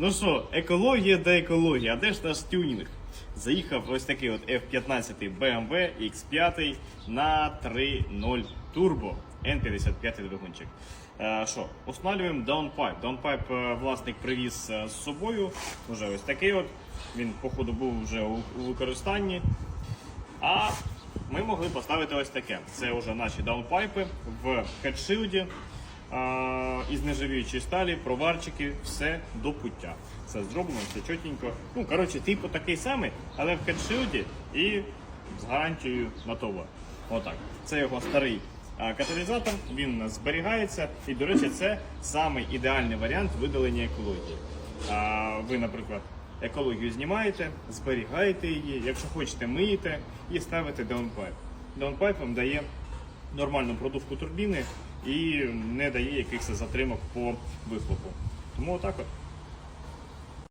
Ну що, екологія до екології, а де ж наш тюнінг? Заїхав ось такий от F15 BMW X5 на 3.0 Turbo N55 двигунчик. Е, Що, устанавливаємо downpipe. Downpipe е, власник привіз е, з собою. Уже ось такий от. Він, походу, був вже у, використанні. А ми могли поставити ось таке. Це вже наші даунпайпи в хедшилді із нержавіючої сталі, проварчики, все до пуття. Все зроблено, все чотенько. Ну, коротше, типу такий самий, але в хедшилді і з гарантією на ТОВА. Отак. Це його старий каталізатор, він зберігається. І, до речі, це самий ідеальний варіант видалення екології. А, ви, наприклад, екологію знімаєте, зберігаєте її, якщо хочете, миєте і ставите даунпайп. Даунпайп вам дає нормальну продувку турбіни і не дає якихось затримок по вихлопу. Тому отак от.